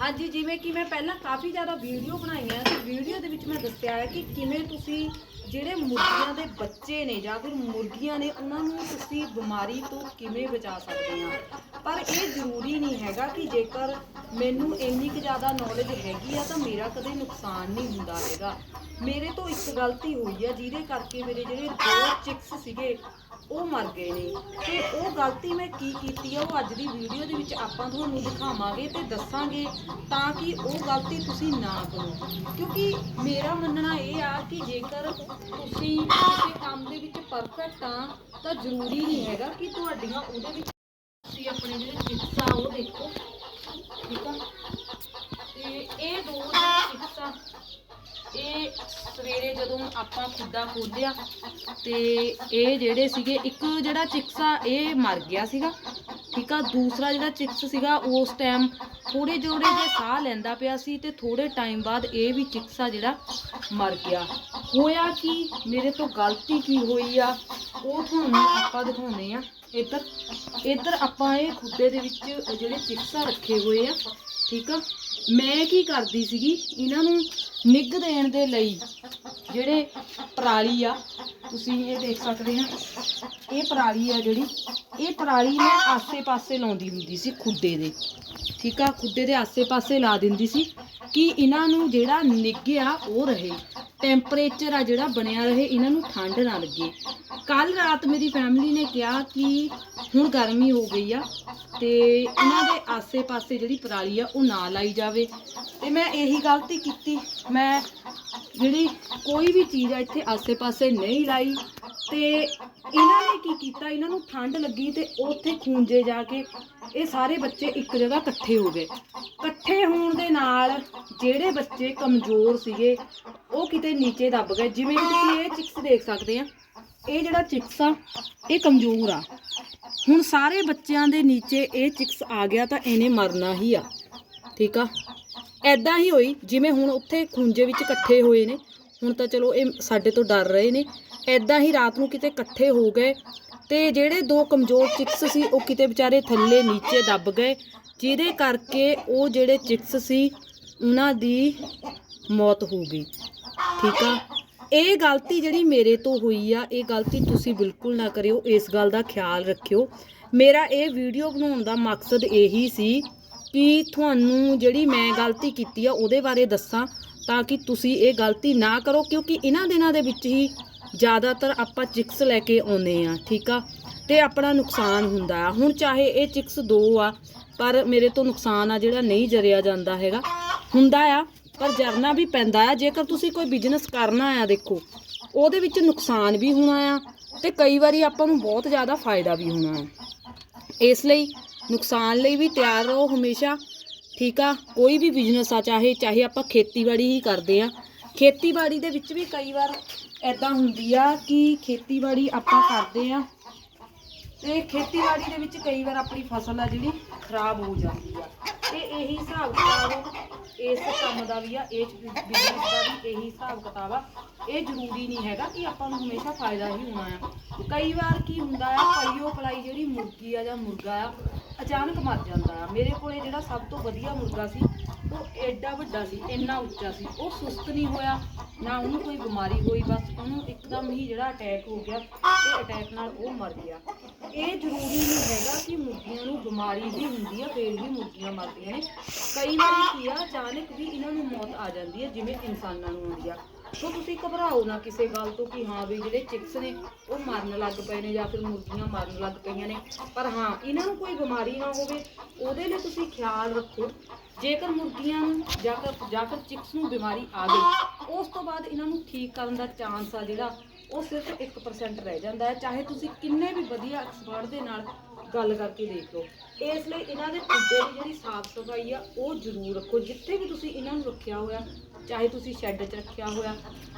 ਹਾਂਜੀ, ਜਿਵੇਂ ਕਿ ਮੈਂ ਪਹਿਲਾਂ ਕਾਫੀ ਜ਼ਿਆਦਾ ਵੀਡੀਓ ਬਣਾਈਆਂ ਤੇ ਵੀਡੀਓ ਦੇ ਵਿੱਚ ਮੈਂ ਦੱਸਿਆ ਹੈ ਕਿ ਕਿਵੇਂ ਤੁਸੀਂ ਜਿਹੜੇ ਮੁਰਗੀਆਂ ਦੇ ਬੱਚੇ ਨੇ ਜਾਂ ਫਿਰ ਮੁਰਗੀਆਂ ਨੇ, ਉਹਨਾਂ ਨੂੰ ਤੁਸੀਂ ਬਿਮਾਰੀ ਤੋਂ ਕਿਵੇਂ ਬਚਾ ਸਕਦੇ ਆ? ਪਰ ਇਹ ਜ਼ਰੂਰੀ ਨਹੀਂ ਹੈਗਾ ਕਿ ਜੇਕਰ ਮੈਨੂੰ ਇੰਨੀ ਕੁ ਜ਼ਿਆਦਾ ਨੌਲੇਜ ਹੈਗੀ ਆ, ਤਾਂ ਮੇਰਾ ਕਦੇ ਨੁਕਸਾਨ ਨਹੀਂ ਹੁੰਦਾ ਹੈਗਾ। ਮੇਰੇ ਤੋਂ ਇੱਕ ਗਲਤੀ ਹੋਈ ਆ, ਜਿਹਦੇ ਕਰਕੇ ਮੇਰੇ ਜਿਹੜੇ ਦੋ ਚਿਕਸ ਸੀਗੇ ਉਹ ਮਰ ਗਏ ਨੇ। ਤੇ ਉਹ ਗਲਤੀ ਮੈਂ ਕੀ ਕੀਤੀ ਆ, ਉਹ ਅੱਜ ਦੀ ਵੀਡੀਓ ਦੇ ਵਿੱਚ ਆਪਾਂ ਤੁਹਾਨੂੰ ਦਿਖਾਵਾਂਗੇ ਤੇ ਦੱਸਾਂਗੇ ਤਾਂ ਕਿ ਉਹ ਗਲਤੀ ਤੁਸੀਂ ਨਾ ਕਰੋ। ਕਿਉਂਕਿ ਮੇਰਾ ਮੰਨਣਾ ਇਹ ਆ ਕਿ ਜੇਕਰ ਤੁਸੀਂ ਕਿਸੇ ਕੰਮ ਦੇ ਵਿੱਚ ਪਰਫੈਕਟ ਆ, ਤਾਂ ਜ਼ਰੂਰੀ ਨਹੀਂ ਹੈਗਾ ਕਿ ਤੁਹਾਡੀਆਂ ਉਹਦੇ ਵਿੱਚ ਤੁਸੀਂ ਆਪਣੇ ਜਿਹੜੇ ਚਿਪਸ ਆ, ਉਹ ਦੇਖੋ। ਠੀਕ ਆ ਤੇ ਇਹ ਦੋ ਜਿਹੜੇ ਚਿਪਸ ਆ ਇਹ ਸਵੇਰੇ ਜਦੋਂ ਆਪਾਂ ਖੁੱਡਾ ਖੋਲਿਆ ਤੇ ਇਹ ਜਿਹੜੇ ਸੀਗੇ, ਇੱਕ ਜਿਹੜਾ ਚਿਕਸ ਇਹ ਮਰ ਗਿਆ ਸੀਗਾ, ਠੀਕ ਆ? ਦੂਸਰਾ ਜਿਹੜਾ ਚਿਕਸ ਸੀਗਾ, ਉਸ ਟਾਈਮ ਥੋੜੇ ਜੋੜੇ ਜੇ ਸਾਹ ਲੈਂਦਾ ਪਿਆ ਸੀ ਤੇ ਥੋੜੇ ਟਾਈਮ ਬਾਅਦ ਇਹ ਵੀ ਚਿਕਸ ਜਿਹੜਾ ਮਰ ਗਿਆ। ਹੋਇਆ ਕਿ? ਮੇਰੇ ਤੋਂ ਗਲਤੀ ਕੀ ਹੋਈ ਆ? ਉਹ ਤੁਹਾਨੂੰ ਆਪਾਂ ਦਿਖਾਉਨੇ ਆ। ਇੱਧਰ ਇੱਧਰ ਆਪਾਂ ਇਹ ਖੁੱਡੇ ਦੇ ਵਿੱਚ ਜਿਹੜੇ ਚਿਕਸ ਰੱਖੇ ਹੋਏ ਆ ਠੀਕ ਆ? ਮੈਂ ਕੀ ਕਰਦੀ ਸੀਗੀ? ਇਹਨਾਂ ਨੂੰ ਨਿੱਘ ਦੇਣ ਦੇ ਲਈ ਜਿਹੜੇ ਪਰਾਲੀ ਆ, ਤੁਸੀਂ ਇਹ ਦੇਖ ਸਕਦੇ ਆ, ਇਹ ਪਰਾਲੀ ਆ ਜਿਹੜੀ, ਇਹ ਪਰਾਲੀ ਮੈਂ ਆਸੇ-ਪਾਸੇ ਲਾਉਂਦੀ ਹੁੰਦੀ ਸੀ ਖੁੱਡੇ ਦੇ, ਠੀਕ ਆ? ਖੁੱਡੇ ਦੇ ਆਸੇ-ਪਾਸੇ ਲਾ ਦਿੰਦੀ ਸੀ ਕਿ ਇਹਨਾਂ ਨੂੰ ਜਿਹੜਾ ਨਿੱਘ ਆ, ਉਹ ਰਹੇ। ਟੈਂਪਰੇਚਰ ਆ ਜਿਹੜਾ ਬਣਿਆ ਰਹੇ, ਇਹਨਾਂ ਨੂੰ ਠੰਡ ਨਾ ਲੱਗੇ। ਕੱਲ ਰਾਤ ਮੇਰੀ ਫੈਮਿਲੀ ਨੇ ਕਿਹਾ ਕਿ ਹੁਣ ਗਰਮੀ ਹੋ ਗਈ ਆ ਤੇ ਇਹਨਾਂ ਦੇ ਆਸੇ-ਪਾਸੇ ਜਿਹੜੀ ਪਰਾਲੀ ਆ, ਉਹ ਨਾ ਲਾਈ ਜਾਵੇ। ਤੇ ਮੈਂ ਇਹੀ ਗਲਤੀ ਕੀਤੀ। ਮੈਂ ਜਿਹੜੀ ਕੋਈ ਵੀ ਚੀਜ਼ ਆ ਇੱਥੇ ਆਸੇ-ਪਾਸੇ ਨਹੀਂ ਲਾਈ ਤੇ ਇਹਨਾਂ ਨੇ ਕੀ ਕੀਤਾ? ਇਹਨਾਂ ਨੂੰ ਠੰਡ ਲੱਗੀ ਤੇ ਉੱਥੇ ਖੂੰਜੇ ਜਾ ਕੇ ਇਹ ਸਾਰੇ ਬੱਚੇ ਇੱਕ ਜਗ੍ਹਾ ਇਕੱਠੇ ਹੋ ਗਏ। ਇਕੱਠੇ ਹੋਣ ਦੇ ਨਾਲ ਜਿਹੜੇ ਬੱਚੇ ਕਮਜ਼ੋਰ ਸੀਗੇ, ਉਹ ਕਿਤੇ ਨੀਚੇ ਦੱਬ ਗਏ। ਜਿਵੇਂ ਕਿ ਤੁਸੀਂ ਇਹ ਚਿਕਸ ਦੇਖ ਸਕਦੇ ਆ, ਇਹ ਜਿਹੜਾ ਚਿਕਸ ਆ, ਇਹ ਕਮਜ਼ੋਰ ਆ। ਹੁਣ ਸਾਰੇ ਬੱਚਿਆਂ ਦੇ ਨੀਚੇ ਇਹ ਚਿਕਸ ਆ ਗਿਆ ਤਾਂ ਇਹਨੇ ਮਰਨਾ ਹੀ ਆ। ਠੀਕ ਆ? ਐਦਾਂ ਹੀ ਹੋਈ, ਜਿਵੇਂ ਹੁਣ ਉੱਥੇ ਖੁੰਝੇ ਵਿੱਚ ਇਕੱਠੇ ਹੋਏ ਨੇ। ਹੁਣ ਤਾਂ ਚਲੋ ਇਹ ਸਾਡੇ ਤੋਂ ਡਰ ਰਹੇ ਨੇ। ਐਦਾਂ ਹੀ ਰਾਤ ਨੂੰ ਕਿਤੇ ਇਕੱਠੇ ਹੋ ਗਏ ਤੇ ਜਿਹੜੇ ਦੋ ਕਮਜ਼ੋਰ ਚਿਕਸ ਸੀ, ਉਹ ਕਿਤੇ ਵਿਚਾਰੇ ਥੱਲੇ ਨੀਚੇ ਦੱਬ ਗਏ, ਜਿਹਦੇ ਕਰਕੇ ਉਹ ਜਿਹੜੇ ਚਿਕਸ ਸੀ, ਉਹਨਾਂ ਦੀ ਮੌਤ ਹੋ ਗਈ। ਠੀਕ ਆ? ਇਹ ਗਲਤੀ ਜਿਹੜੀ ਮੇਰੇ ਤੋਂ ਹੋਈ ਆ, ਇਹ ਗਲਤੀ ਤੁਸੀਂ ਬਿਲਕੁਲ ਨਾ ਕਰਿਓ। ਇਸ ਗੱਲ ਦਾ ਖਿਆਲ ਰੱਖਿਓ। ਮੇਰਾ ਇਹ ਵੀਡੀਓ ਬਣਾਉਣ ਦਾ ਮਕਸਦ ਇਹੀ ਸੀ ਕਿ ਤੁਹਾਨੂੰ ਜਿਹੜੀ ਮੈਂ ਗਲਤੀ ਕੀਤੀ ਆ ਉਹਦੇ ਬਾਰੇ ਦੱਸਾਂ ਤਾਂ ਕਿ ਤੁਸੀਂ ਇਹ ਗਲਤੀ ਨਾ ਕਰੋ, ਕਿਉਂਕਿ ਇਹਨਾਂ ਦਿਨਾਂ ਦੇ ਵਿੱਚ ਹੀ ਜ਼ਿਆਦਾਤਰ ਆਪਾਂ ਚਿਕਸ ਲੈ ਕੇ ਆਉਂਦੇ ਆ ਠੀਕ ਆ? ਤੇ ਆਪਣਾ ਨੁਕਸਾਨ ਹੁੰਦਾ ਆ। ਹੁਣ ਚਾਹੇ ਇਹ ਚਿਕਸ ਦੋ ਆ, ਪਰ ਮੇਰੇ ਤੋਂ ਨੁਕਸਾਨ ਆ ਜਿਹੜਾ ਨਹੀਂ ਜਰਿਆ ਜਾਂਦਾ ਹੈਗਾ। ਹੁੰਦਾ ਆ, ਪਰ ਜਰਨਾ ਵੀ ਪੈਂਦਾ ਆ। ਜੇਕਰ ਤੁਸੀਂ ਕੋਈ ਬਿਜ਼ਨਸ ਕਰਨਾ ਆ, ਦੇਖੋ, ਉਹਦੇ ਵਿੱਚ ਨੁਕਸਾਨ ਵੀ ਹੋਣਾ ਆ ਤੇ ਕਈ ਵਾਰੀ ਆਪਾਂ ਨੂੰ ਬਹੁਤ ਜ਼ਿਆਦਾ ਫਾਇਦਾ ਵੀ ਹੋਣਾ ਆ। ਇਸ ਲਈ ਨੁਕਸਾਨ ਲਈ ਵੀ ਤਿਆਰ ਰਹੋ ਹਮੇਸ਼ਾ, ਠੀਕ ਆ? ਕੋਈ ਵੀ ਬਿਜ਼ਨਸ ਆ, ਚਾਹੇ ਚਾਹੇ ਆਪਾਂ ਖੇਤੀਬਾੜੀ ਹੀ ਕਰਦੇ ਆ। ਖੇਤੀਬਾੜੀ ਦੇ ਵਿੱਚ ਵੀ ਕਈ ਵਾਰ ਐਦਾਂ ਹੁੰਦੀ ਆ ਕਿ ਖੇਤੀਬਾੜੀ ਆਪਾਂ ਕਰਦੇ ਆ ਤੇ ਖੇਤੀਬਾੜੀ ਦੇ ਵਿੱਚ ਕਈ ਵਾਰ ਆਪਣੀ ਫਸਲ ਆ ਜਿਹੜੀ ਖਰਾਬ ਹੋ ਜਾਂਦੀ ਆ। ਤੇ ਇਹੀ ਹਿਸਾਬ ਕਿਤਾਬ, ਇਸ ਕੰਮ ਦਾ ਵੀ ਆ ਇਸ ਬਿਜ਼ਨਸ ਦਾ ਵੀ ਇਹੀ ਹਿਸਾਬ ਕਿਤਾਬ ਆ। ਇਹ ਜ਼ਰੂਰੀ ਨਹੀਂ ਹੈਗਾ ਕਿ ਆਪਾਂ ਨੂੰ ਹਮੇਸ਼ਾ ਫਾਇਦਾ ਹੀ ਹੋਣਾ ਆ। ਕਈ ਵਾਰ ਕੀ ਹੁੰਦਾ ਆ ਪਈਓ ਪਲਾਈ ਜਿਹੜੀ ਮੁਰਗੀ ਆ ਜਾਂ ਮੁਰਗਾ ਆ ਅਚਾਨਕ ਮਰ ਜਾਂਦਾ। ਆ ਮੇਰੇ ਕੋਲੇ ਜਿਹੜਾ ਸਭ ਤੋਂ ਵਧੀਆ ਮੁਰਗਾ ਸੀ, ਉਹ ਐਡਾ ਵੱਡਾ ਸੀ, ਇੰਨਾ ਉੱਚਾ ਸੀ। ਉਹ ਸੁਸਤ ਨਹੀਂ ਹੋਇਆ, ਨਾ ਉਹਨੂੰ ਕੋਈ ਬਿਮਾਰੀ ਹੋਈ, ਬਸ ਉਹਨੂੰ ਇੱਕਦਮ ਹੀ ਜਿਹੜਾ ਅਟੈਕ ਹੋ ਗਿਆ ਤੇ ਅਟੈਕ ਨਾਲ ਉਹ ਮਰ ਗਿਆ। ਇਹ ਜ਼ਰੂਰੀ ਨਹੀਂ ਹੈਗਾ ਕਿ ਮੁਰਗੀਆਂ ਨੂੰ ਬਿਮਾਰੀ ਵੀ ਹੁੰਦੀ ਆ, ਫੇਰ ਵੀ ਮੁਰਗੀਆਂ ਮਰਦੀਆਂ ਨੇ। ਕਈ ਵਾਰੀ ਕੀ ਆ, ਅਚਾਨਕ ਵੀ ਇਹਨਾਂ ਨੂੰ ਮੌਤ ਆ ਜਾਂਦੀ ਹੈ, ਜਿਵੇਂ ਇਨਸਾਨਾਂ ਨੂੰ ਆਉਂਦੀ ਆ। ਸੋ ਤੁਸੀਂ ਘਬਰਾਓ ਨਾ ਕਿਸੇ ਗੱਲ ਤੋਂ ਕਿ ਹਾਂ ਵੀ ਜਿਹੜੇ ਚਿਕਸ ਨੇ, ਉਹ ਮਰਨ ਲੱਗ ਪਏ ਨੇ ਜਾਂ ਫਿਰ ਮੁਰਗੀਆਂ ਮਰਨ ਲੱਗ ਪਈਆਂ ਨੇ। ਪਰ ਹਾਂ, ਇਹਨਾਂ ਨੂੰ ਕੋਈ ਬਿਮਾਰੀ ਨਾ ਹੋਵੇ, ਉਹਦੇ ਲਈ ਤੁਸੀਂ ਖਿਆਲ ਰੱਖੋ। ਜੇਕਰ ਮੁਰਗੀਆਂ ਨੂੰ ਜਾਂ ਫਿਰ ਜਾਂ ਫਿਰ ਚਿਕਸ ਨੂੰ ਬਿਮਾਰੀ ਆ ਗਈ, ਉਸ ਤੋਂ ਬਾਅਦ ਇਹਨਾਂ ਨੂੰ ਠੀਕ ਕਰਨ ਦਾ ਚਾਂਸ ਆ ਜਿਹੜਾ, ਉਹ ਸਿਰਫ 1% ਰਹਿ ਜਾਂਦਾ ਹੈ। ਚਾਹੇ ਤੁਸੀਂ ਕਿੰਨੇ ਵੀ ਵਧੀਆ ਐਕਸਪਰਟ ਦੇ ਨਾਲ ਗੱਲ ਕਰਕੇ ਦੇਖ ਲਓ। ਇਸ ਲਈ ਇਹਨਾਂ ਦੇ ਖੁੱਡੇ ਦੀ ਜਿਹੜੀ ਸਾਫ਼ ਸਫ਼ਾਈ ਆ, ਉਹ ਜ਼ਰੂਰ ਰੱਖੋ। ਜਿੱਥੇ ਵੀ ਤੁਸੀਂ ਇਹਨਾਂ ਨੂੰ ਰੱਖਿਆ ਹੋਇਆ, ਚਾਹੇ ਤੁਸੀਂ ਸ਼ੈੱਡ 'ਚ ਰੱਖਿਆ ਹੋਇਆ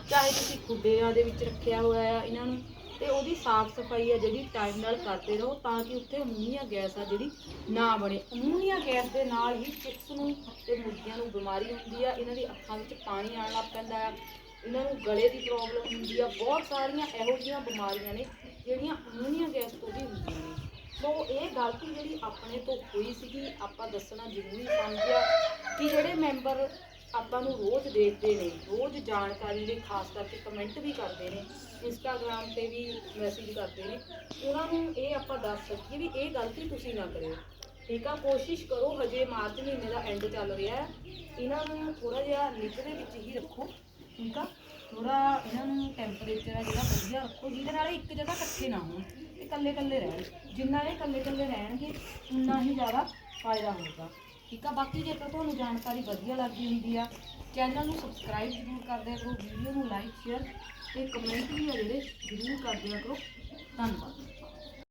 ਚਾਹੇ ਤੁਸੀਂ ਖੁੱਡਿਆਂ ਦੇ ਵਿੱਚ ਰੱਖਿਆ ਹੋਇਆ ਆ ਇਹਨਾਂ ਨੂੰ, ਤੇ ਉਹਦੀ ਸਾਫ਼ ਸਫ਼ਾਈ ਆ ਜਿਹੜੀ ਟਾਈਮ ਨਾਲ ਕਰਦੇ ਰਹੋ ਤਾਂ ਕਿ ਉੱਥੇ ਅਮੋਨੀਆ ਗੈਸ ਆ ਜਿਹੜੀ ਨਾ ਬਣੇ। ਅਮੋਨੀਆ ਗੈਸ ਦੇ ਨਾਲ ਹੀ ਚਿਕਸ ਨੂੰ ਤੇ ਮੁਰਗੀਆਂ ਨੂੰ ਬਿਮਾਰੀ ਹੁੰਦੀ ਆ, ਇਹਨਾਂ ਦੀ ਅੱਖਾਂ ਵਿੱਚ ਪਾਣੀ ਆਉਣ ਲੱਗ ਪੈਂਦਾ ਆ, ਇਹਨਾਂ ਨੂੰ ਗਲੇ ਦੀ ਪ੍ਰੋਬਲਮ ਹੁੰਦੀ ਆ, ਬਹੁਤ ਸਾਰੀਆਂ ਇਹੋ ਜਿਹੀਆਂ ਬਿਮਾਰੀਆਂ ਨੇ ਜਿਹੜੀਆਂ ਅਮੋਨੀਆ ਗੈਸ ਤੋਂ ਵੀ ਹੁੰਦੀਆਂ ਨੇ। ਸੋ ਇਹ ਗਲਤੀ ਜਿਹੜੀ ਆਪਣੇ ਤੋਂ ਹੋਈ ਸੀਗੀ, ਆਪਾਂ ਦੱਸਣਾ ਜ਼ਰੂਰੀ ਸਮਝਿਆ ਕਿ ਜਿਹੜੇ ਮੈਂਬਰ ਆਪਾਂ ਨੂੰ ਰੋਜ਼ ਦੇਖਦੇ ਨੇ, ਰੋਜ਼ ਜਾਣਕਾਰੀ ਲਈ ਖਾਸ ਕਰਕੇ ਕਮੈਂਟ ਵੀ ਕਰਦੇ ਨੇ ਇੰਸਟਾਗ੍ਰam ਤੇ ਵੀ ਮੈਸੇਜ ਕਰਦੇ ਨੇ, ਉਹਨਾਂ ਨੂੰ ਇਹ ਆਪਾਂ ਦੱਸ ਸਕੀਏ ਵੀ ਇਹ ਗਲਤੀ ਤੁਸੀਂ ਨਾ ਕਰਿਓ। ਠੀਕ ਆ, ਕੋਸ਼ਿਸ਼ ਕਰੋ, ਹਜੇ ਮਾਰਚ ਮਹੀਨੇ ਦਾ ਐਂਡ ਚੱਲ ਰਿਹਾ ਹੈ। ਇਹਨਾਂ ਨੂੰ ਥੋੜਾ ਜਿਹਾ ਲਿਟ ਦੇ ਵਿੱਚ ਹੀ ਰੱਖੋ, ਠੀਕ ਆ? ਥੋੜਾ ਇਹਨਾਂ ਨੂੰ ਟੈਂਪਰੇਚਰ ਆ ਜਿਹੜਾ ਵਧੀਆ ਰੱਖੋ, ਜਿਹਦੇ ਨਾਲ ਇੱਕ ਜਗ੍ਹਾ ਇਕੱਠੇ ਨਾ ਹੋਣ ਇਹ ਇਕੱਲੇ ਇਕੱਲੇ ਰਹਿਣ। ਜਿੰਨਾ ਇਹ ਇਕੱਲੇ ਇਕੱਲੇ ਰਹਿਣਗੇ, ਉਨਾ ਹੀ ਜ਼ਿਆਦਾ ਫਾਇਦਾ ਹੋਊਗਾ। ਠੀਕ ਆ, ਬਾਕੀ ਜੇਕਰ ਤੁਹਾਨੂੰ ਜਾਣਕਾਰੀ ਵਧੀਆ ਲੱਗੀ ਹੁੰਦੀ ਆ, ਚੈਨਲ ਨੂੰ ਸਬਸਕ੍ਰਾਈਬ ਜ਼ਰੂਰ ਕਰ ਦਿਆ ਕਰੋ, ਵੀਡੀਓ ਨੂੰ ਲਾਈਕ ਸ਼ੇਅਰ ਤੇ ਕਮੈਂਟ ਵੀ ਆ ਜਿਹੜੇ ਜ਼ਰੂਰ ਕਰ ਦਿਆ ਕਰੋ। ਧੰਨਵਾਦ।